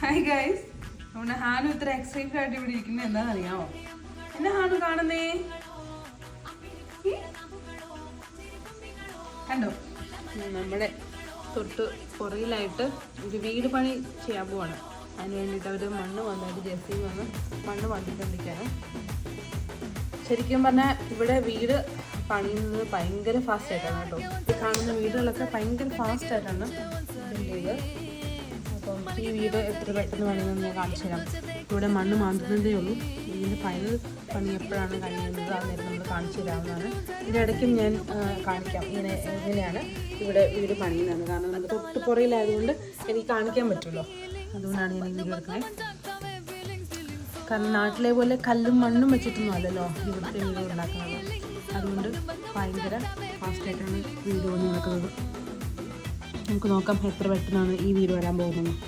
Hi guys നമ്മുടെ ഹാനു ഇത്ര excited ആയിട്ട് ഇവിടെ ഇരിക്കുന്നത് എന്താണെന്ന് അറിയാമോ എന്നെ ഹാനു കാണുന്നേ? കണ്ടോ? നമ്മുടെ തൊട്ട് പുറയിലായിട്ട് ഒരു വീട് പണി ചെയ്യാൻ പോവാണ്. അതിന് വേണ്ടിയിട്ട് അവർ മണ്ണ് വന്നിട്ട് ജെസ്സി വന്ന് മണ്ണ് വന്നിട്ടുണ്ടിരിക്കുകയാണ് ശരിക്കും പറഞ്ഞാൽ ഇവിടെ വീട് പണിയുന്നത് ഭയങ്കര ഫാസ്റ്റ് ആയിട്ടാണ് കേട്ടോ. കാണുന്ന വീടുകളൊക്കെ ഭയങ്കര ഫാസ്റ്റ് ആയിട്ടാണ് ഈ വീട് എത്ര പെട്ടെന്ന് പണിതെന്ന് കാണിച്ചു തരാം. ഇവിടെ മണ്ണ് മാന്തുന്നതേ ഉള്ളൂ. ഇതിന്റെ ഫൈനൽ പണി എപ്പോഴാണ് കഴിയുന്നത് ആ നേരം നമ്മൾ കാണിച്ചു തരാവുന്നതാണ്. ഇതിനിടയ്ക്കും ഞാൻ കാണിക്കാം. ഇങ്ങനെ എങ്ങനെയാണ് ഇവിടെ വീട് പണിയുന്നത്. കാരണം നമുക്ക് തൊട്ട് പുറയിലായതുകൊണ്ട് എനിക്ക് കാണിക്കാൻ പറ്റുമല്ലോ. അതുകൊണ്ടാണ് ഞാൻ ഈ വീഡിയോ എടുക്കുന്നത്. കാരണം നാട്ടിലെ പോലെ കല്ലും മണ്ണും വെച്ചിട്ടൊന്നും അല്ലല്ലോ ഇവിടുത്തെ വീട് ഉണ്ടാക്കുന്നത്. അതുകൊണ്ട് ഭയങ്കര ഫാസ്റ്റായിട്ടാണ് വീട് പണി നടക്കുന്നത് നമുക്ക് നോക്കാം എത്ര പെട്ടെന്നാണ് ഈ വീട് വരാൻ പോകുന്നത്.